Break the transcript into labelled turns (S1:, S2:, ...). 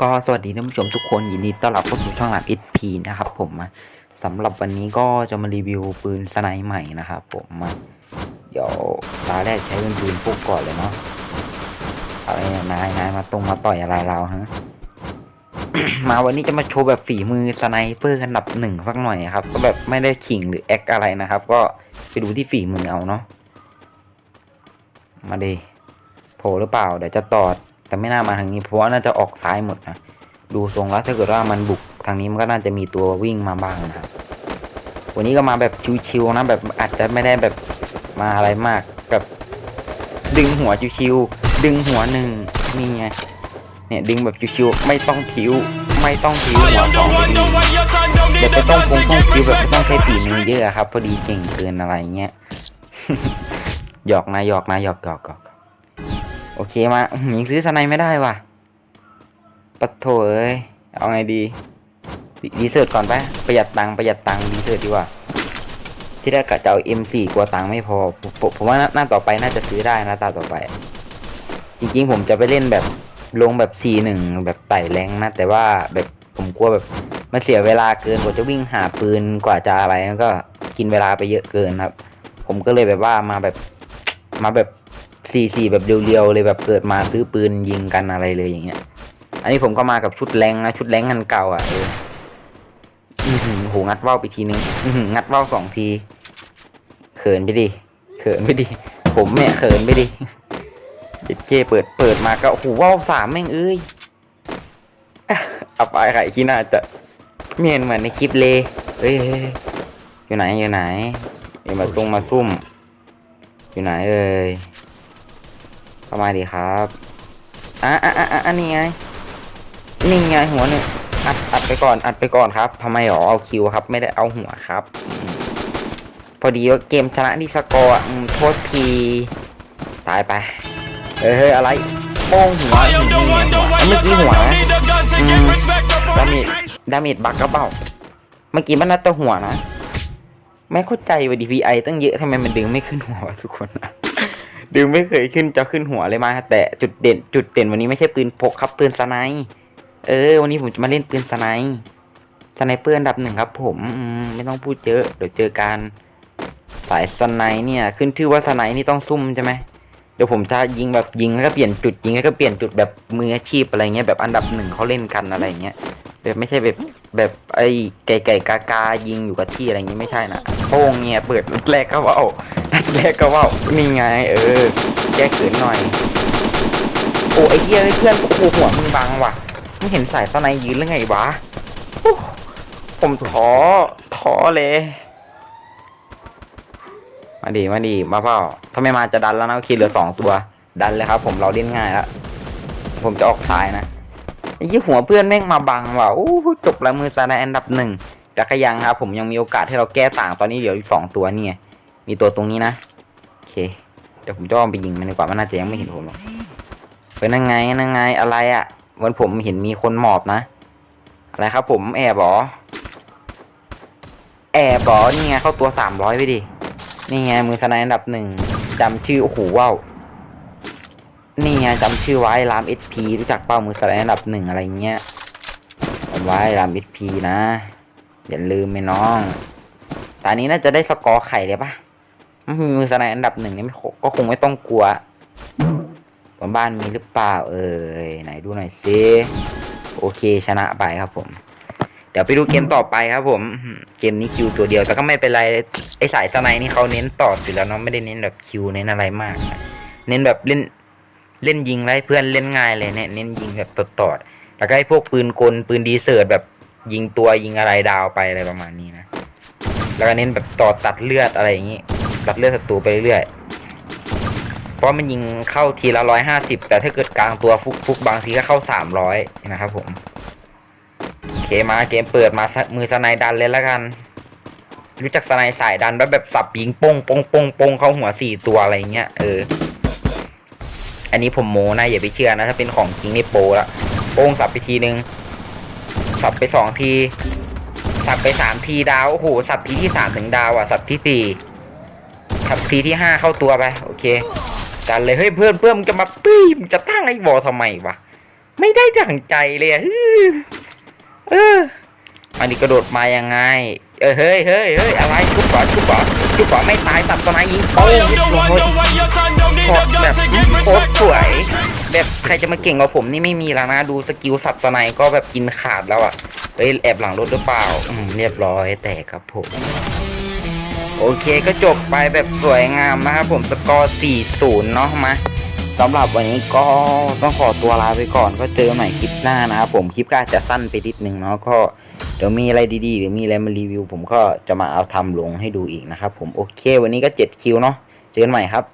S1: ก็สวัสดีท่านผู้ชมทุกคนยินดีต้อนรับเข้าสู่ช่องหลัก SP นะครับผมมาสำหรับวันนี้ก็จะมารีวิวปืนสไนใหม่นะครับผมเดี๋ยวตาแรกใช้เป็นปืนพวกก่อนเลยเนาะอะไรเนี่ยนายนายมาตรงมาต่อยอะไรเราฮะมาวันนี้จะมาโชว์แบบฝีมือสไนเปอร์อันดับหนึ่งสักหน่อยครับ ก็แบบไม่ได้ขิงหรือแอคอะไรนะครับ ก็ไปดูที่ฝีมือเอาเนาะมาดิโผล่หรือเปล่าเดี๋ยวจะตอด แต่ไม่น่ามาทางนี้เพราะว่าน่าจะออกซ้ายหมดนะดูทรงแล้วถ้าเกิดว่ามันบุกทางนี้มันก็น่าจะมีตัววิ่งมาบ้างนะครับวันนี้ก็มาแบบชิวๆนะแบบอาจจะไม่ได้แบบมาอะไรมากแบบดึงหัวชิวๆดึงหัวหนึ่งนี่ไงเนี่ยดึงแบบชิวๆไม่ต้องผิวไม่ต้องผิวหัวสองเดี๋ยวไปต้องคงต้องผิวแบบไม่ต้องใช้ปีมือเยอะครับพอดีเก่งเกินอะไรเงี้ยหยอกนะหยอกนะหยอกหยอกหยอก โอเคมาอื้อหือซื้อสไนไม่ได้ว่ะปัดโถเอ้ยเอาไงดีดีดีเซิร์ตก่อนปะประหยัดตังค์ประหยัดตังค์ดีเซิร์ตดีกว่า ที่แรกกะจะเอา M4 กลัวตังค์ไม่พอผมผมว่าหน้าหน้าต่อไปน่าจะซื้อได้นะตาต่อไป จริงๆผมจะไปเล่นแบบลงแบบ C1 แบบไต่แรงนะ แต่ว่าแบบผมกลัวแบบมันเสียเวลาเกินกว่าจะวิ่งหาปืนกว่าจะอะไรมันก็กินเวลาไปเยอะเกินครับ ผมก็เลยแบบว่ามาแบบมาแบบ สี่สี่แบบเรียวๆเลยแบบเกิดมาซื้อปืนยิงกันอะไรเลยอย่างเงี้ย อันนี้ผมก็มากับชุดแรงนะชุดแรงกันเก่าอะเอออือหือโหงัดว่าวไปทีนึงอือหืองัดว่าวสองที เขินไปดิเขินไปดิผมเนี่ยเขินไปดิเจ็ดเคเปิดเปิดมาก็โอ้โหว่าวสามแม่งเอ้ยอะเอาไปไข่ที่น่าจะไม่เห็นเหมือนในคลิปเลยเฮ้ยอยู่ไหนอยู่ไหนอย่ามาซุ่มมาซุ่ม อยู่ไหนเอ่ยามาดีครับอะอะอะอะนี่ไงนี่ไงหัวหนึ่งอัดอัดไปก่อนอัดไปก่อนครับทำไมหรอเอาคิวครับ ไม่ได้เอาหัวครับ พอดีว่าเกมชนะที่สกอร์โทษทีตายไปเฮ้ยอะไรโป้งหัวไงหัวอะเมื่อกี้หัวนะอืมดามจดบักกระเป๋าเมื่อกี้มันน่าจะหัวนะ ไม่เข้าใจว่า DPI ตั้งเยอะทำไมมันดึงไม่ขึ้นหัวทุกคนนะ ดึงไม่เคยขึ้นจะขึ้นหัวเลยมา แต่จุดเด่น จุดเด่นวันนี้ไม่ใช่ปืนพกครับปืนสไนป์เออ วันนี้ผมจะมาเล่นปืนสไนป์สไนเปอร์อันดับหนึ่งครับ ผมไม่ต้องพูดเยอะเดี๋ยวเจอการสายสไนป์เนี่ย ขึ้นชื่อว่าสไนป์นี่ต้องซุ่มใช่ไหมเดี๋ยวผมจะยิงแบบยิงแล้วก็เปลี่ยนจุดยิงแล้วก็เปลี่ยนจุดแบบมืออาชีพอะไรเงี้ยแบบอันดับหนึ่งเขาเล่นกันอะไรเงี้ยแบบไม่ใช่แบบแบบไอ้ไก่ไก่กากายิงอยู่กับที่อะไรเงี้ยไม่ใช่นะโป้งเนี่ยเปิดแรกก็ว่า นัดแรกก็ว่านี่ไง เออ แก้เขินหน่อย โอ้ไอ้เหี้ยเพื่อนโอ้โหหัวมึงบังว่ะมึงเห็นสายสไนยืนหรือไงวะผมท้อท้อเลย มาดีมาดีมาเปล่าถ้าไม่มาจะดันแล้วนะโอเคเหลือสองตัว ดันเลยครับ ผมเราเล่นง่ายแล้วผมจะออกซ้ายนะไอ้ยี่หัวเพื่อนแม่งมาบังว่ะโอ้จบแล้วมือสไนอันดับหนึ่งแต่ก็ยังครับ ผมยังมีโอกาสให้เราแก้ต่างตอนนี้เหลืออีกสองตัวนี่ไง มีตัวตรงนี้นะโอเคเดี๋ยวผมจะอ้อมไปยิงมันดีกว่ามันน่าจะยังไม่เห็นผมหรอกเป็นยังไงยังไงอะไรอะ่ะวันผมเห็นมีคนหมอบนะ อะไรครับ ผมแอบเหรอแอบเหรอนี่ไงเข้าตัวสามร้อยไปดินี่ไงมือสไนด์อันดับหนึ่งจำชื่อโอ้โหว้าวนี่ไงจำชื่อไว้รามเอสพีรู้จักเป้ามือสไนด์อันดับหนึ่งอะไรเงี้ยจำไว้รามเอสพีนะ อย่าลืมไอ้น้อง ตอนนี้น่าจะได้สกอร์ไข่เลยปะ มือสไนด์อันดับหนึ่งนี่ก็คงไม่ต้องกลัวบนบ้านมีหรือเปล่า เอ่ยไหนดูหน่อยสิโอเคชนะไปครับผม เดี๋ยวไปดูเกมต่อไปครับผม เกมนี้คิวตัวเดียวแต่ก็ไม่เป็นไรไอสายสไนด์นี่เขาเน้นต่ออยู่แล้วเนาะไม่ได้เน้นแบบคิวเน้นอะไรมาก เน้นแบบเล่นเล่นยิงไล่เพื่อนเล่นง่ายเลยเนี่ยเน้นยิงแบบตอดตอดแล้วก็ไอพวกปืนกลปืนดีเซิร์ตแบบยิงตัวยิงอะไรดาวไปอะไรประมาณนี้นะแล้วก็เน้นแบบต่อตัดเลือดอะไรอย่างนี้ ตัดเลือดศัตรูไปเรื่อยเพราะมันยิงเข้าทีละร้อยห้าสิบแต่ถ้าเกิดกลางตัวฟุกฟุกบางทีก็เข้าสามร้อยนะครับผมโอเคมาเกมเปิดมามือสไนดันเลยล้วกัน รู้จักสไนสายดันแบบแบบสับยิงป้งป้งป้งป้งเข้าหัวสี่ตัวอะไรเงี้ยเออ อันนี้ผมโมนะอย่าไปเชื่อนะถ้าเป็นของจริงนี่โปละโป้งสับไปทีนึงสับไปสองทีสับไปสามทีดาวโอ้โหสับทีที่สามถึงดาวอะสับที่สี่ สับทีที่ห้าเข้าตัวไป โอเคกันเลยเฮ้ยเพื่อนเพื่อนมึงจะมาปี้มึงจะตั้งไอ้วอลทำไมวะไม่ได้ดั่งใจเลยอะอื้อเอออันนี้กระโดดมายังไง เออเฮ้ยเฮ้ยเฮ้ยอะไรชุบก่อนชุบก่อนชุบก่อนไม่ตายสับตัวไหนยิงโป้ง
S2: I
S1: เรีย
S2: am
S1: บ
S2: the
S1: ร้อ
S2: one,
S1: ย
S2: the way your son don't need
S1: โค
S2: a
S1: ตรแบบ
S2: gun to get
S1: โคตร
S2: respect
S1: สวย
S2: from the streets.
S1: แบบใครจะมาเก่งกว่าผมนี่ไม่มีแล้วนะดูสกิลสับสไนก็แบบกินขาดแล้วอะเฮ้ยแอบหลังรถหรือเปล่าอืมเรียบร้อยแตกครับผม โอเคก็จบไปแบบสวยงามนะครับผมสกอร์ 4-0 เนาะมาสำหรับวันนี้ก็ต้องขอตัวลาไปก่อนก็เจอกันใหม่คลิปหน้านะครับผมคลิปก็อาจจะสั้นไปนิดนึงเนาะก็เดี๋ยวมีอะไรดีๆ หรือมีอะไรมารีวิว ผมก็จะมาเอาทำลงให้ดูอีกนะครับผมโอเค วันนี้ก็7คิวเนาะเจอกันใหม่ครับ